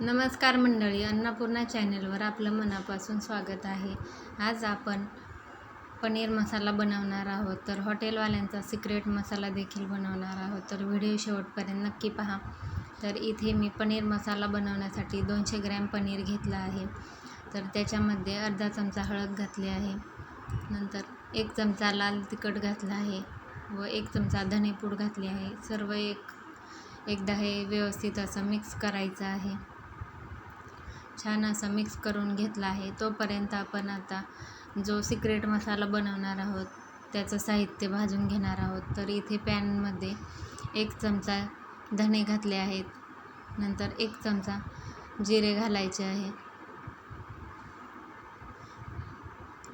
नमस्कार मंडळी अन्नपूर्णा चॅनलवर आपलं मनापासून स्वागत आहे. आज आपण पनीर मसाला बनवणार आहोत. तर हॉटेलवाल्यांचा सिक्रेट मसाला देखील बनवणार आहोत. तर व्हिडिओ शेवटपर्यंत नक्की पहा. तर इथे मी पनीर मसाला बनवण्यासाठी दोनशे ग्रॅम पनीर घेतलं आहे. तर त्याच्यामध्ये अर्धा चमचा हळद घातली आहे. नंतर एक चमचा लाल तिखट घातला आहे व एक चमचा धनेपूड घातली आहे. सर्व एक एकदा हे व्यवस्थित असं मिक्स करायचं आहे. छान असं मिक्स करून घेतला आहे. तोपर्यंत आपण आता जो सिक्रेट मसाला बनवणार आहोत त्याचं साहित्य भाजून घेणार आहोत. तर इथे पॅनमध्ये एक चमचा धणे घातले आहेत. नंतर एक चमचा जिरे घालायचे आहे.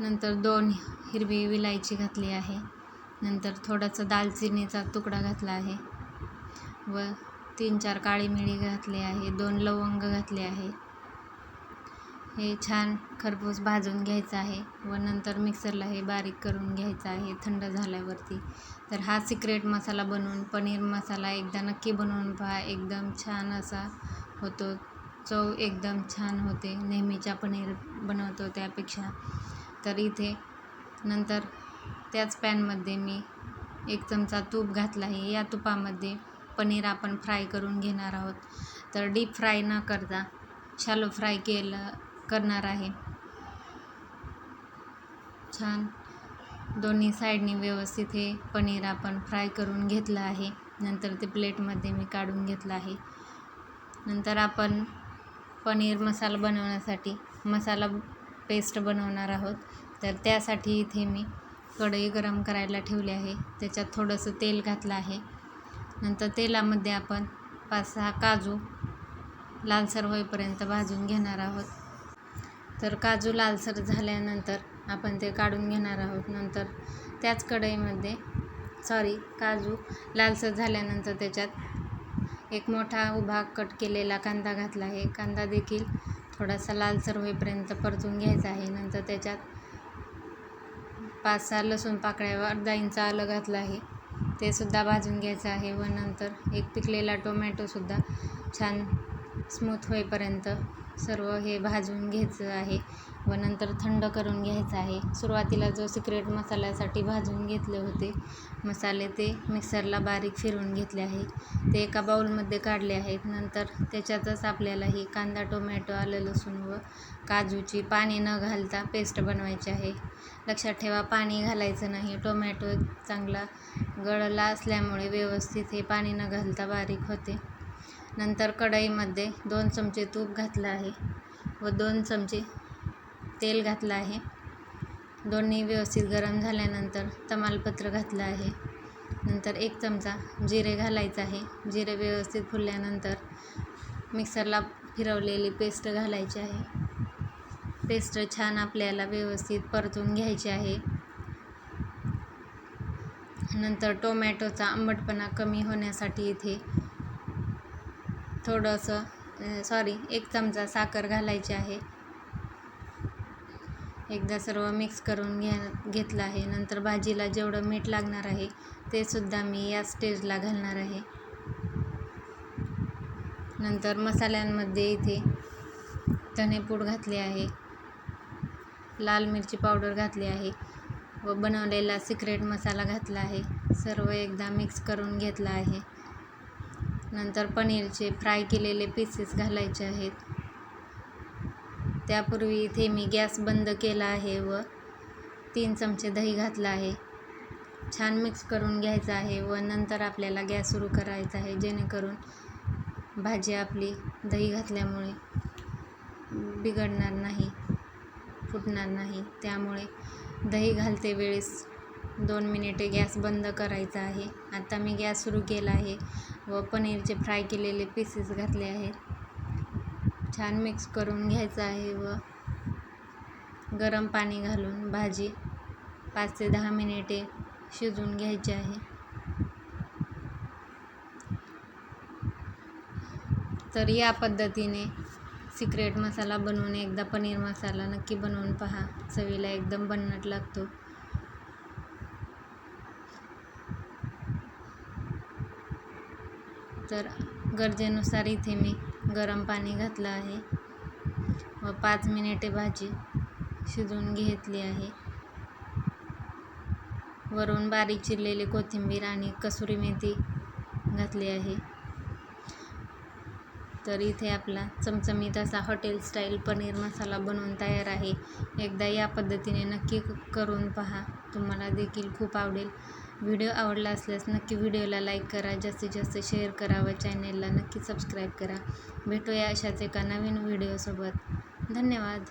नंतर दोन हिरवी विलायची घातली आहे. नंतर थोडासा दालचिनीचा तुकडा घातला आहे व तीन चार काळी मिरी घातली आहे. दोन लवंग घातले आहे. हे छान खरपूस भाजून घ्यायचं आहे व नंतर मिक्सरला हे बारीक करून घ्यायचं आहे थंड झाल्यावरती. तर हा सिक्रेट मसाला बनवून पनीर मसाला एकदा नक्की बनवून पहा. एकदम छान असा होतो. चव एकदम छान होते. नेहमीच्या पनीर बनवतो त्यापेक्षा. तर इथे नंतर त्याच पॅनमध्ये मी एक चमचा तूप घातला आहे या तुपामध्ये पनीर आपण फ्राय करून घेणार आहोत. तर डीप फ्राय न करता शालो फ्राय केलं करणार आहे. छान. दोन्ही साईडनी व्यवस्थित हे पनीर आपण फ्राय करून घेतलं आहे. नंतर ते प्लेटमध्ये मी काढून घेतलं आहे. नंतर आपण पनीर मसाला बनवण्यासाठी मसाला पेस्ट बनवणार आहोत. तर त्यासाठी इथे मी कढई गरम करायला ठेवली आहे. त्याच्यात थोडंसं तेल घातलं आहे. नंतर तेलामध्ये आपण पाच सहा काजू लालसर होईपर्यंत भाजून घेणार आहोत. तर काजू लालसर झाल्यानंतर आपण ते काढून घेणार आहोत. नंतर त्याच कढईमध्ये सॉरी काजू लालसर झाल्यानंतर त्याच्यात एक मोठा उभा कट केलेला कांदा घातला आहे. कांदा देखील थोडासा लालसर होईपर्यंत परतून घ्यायचा आहे. नंतर त्याच्यात पाच सहा लसूण पाकळ्या अर्धा इंच आलं घातलं आहे. ते सुद्धा भाजून घ्यायचं आहे व नंतर एक पिकलेला टोमॅटोसुद्धा छान स्मूथ होईपर्यंत सर्व हे भाजून घ्यायचं आहे व नंतर थंड करून घ्यायचं आहे. सुरुवातीला जो सिक्रेट मसाल्यासाठी भाजून घेतले होते मसाले ते मिक्सरला बारीक फिरवून घेतले आहे. ते एका बाऊलमध्ये काढले आहेत. नंतर त्याच्यातच आपल्याला ही कांदा टोमॅटो आलं लसूण व काजूची पाणी न घालता पेस्ट बनवायची आहे. लक्षात ठेवा पाणी घालायचं नाही. टोमॅटो चांगला गळला असल्यामुळे व्यवस्थित हे पाणी न घालता बारीक होते. नंतर कढईमध्ये दोन चमचे तूप घातलं आहे व दोन चमचे तेल घातलं आहे. दोन्ही व्यवस्थित गरम झाल्यानंतर तमालपत्र घातलं आहे. नंतर एक चमचा जिरे घालायचं आहे. जिरे व्यवस्थित फुलल्यानंतर मिक्सरला फिरवलेली पेस्ट घालायची आहे. पेस्ट छान आपल्याला व्यवस्थित परतून घ्यायची आहे. नंतर टोमॅटोचा आंबटपणा कमी होण्यासाठी इथे थोडंसं सॉरी एक चमचा साखर घालायची आहे. एकदा सर्व मिक्स करून घ्या घेतलं आहे. नंतर भाजीला जेवढं मीठ लागणार आहे ते सुद्धा मी या स्टेजला घालणार आहे. नंतर मसाल्यांमध्ये इथे धनेपूड घातले आहे. लाल मिरची पावडर घातली आहे व बनवलेला सिक्रेट मसाला घातला आहे. सर्व एकदा मिक्स करून घेतला आहे. नंतर पनीरचे फ्राय केलेले पीसेस घालायचे आहेत. त्यापूर्वी इथे मी गॅस बंद केला आहे व तीन चमचे दही घातलं आहे. छान मिक्स करून घ्यायचं आहे व नंतर आपल्याला गॅस सुरू करायचा आहे जेणेकरून भाजी आपली दही घातल्यामुळे बिघडणार नाही फुटणार नाही. त्यामुळे दही घालते वेळेस दोन मिनिटे गॅस बंद करायचा आहे. आता मी गॅस सुरू केला आहे व पनीरचे फ्राय केलेले पीसेस घातले आहेत. छान मिक्स करून घ्यायचं आहे व गरम पाणी घालून भाजी पाच ते दहा मिनिटे शिजवून घ्यायची आहे. तर या पद्धतीने सिक्रेट मसाला बनवून एकदा पनीर मसाला नक्की बनवून पहा. चवीला एकदम भन्नाट लागतो. तर गरजेनुसार इथे मी गरम पाणी घातलं आहे व पाच मिनिटे भाजी शिजवून घेतली आहे. वरून बारीक चिरलेली कोथिंबीर आणि कसुरी मेथी घातली आहे. तर इथे आपला चमचमीत असा हॉटेल स्टाईल पनीर मसाला बनवून तयार आहे. एकदा या पद्धतीने नक्की करून पहा. तुम्हाला देखील खूप आवडेल. व्हिडिओ आवडला असल्यास नक्की व्हिडिओला लाईक करा जास्तीत जास्त शेअर करा व चॅनेलला नक्की सबस्क्राईब करा. भेटूया अशाच एका नवीन व्हिडिओसोबत. धन्यवाद.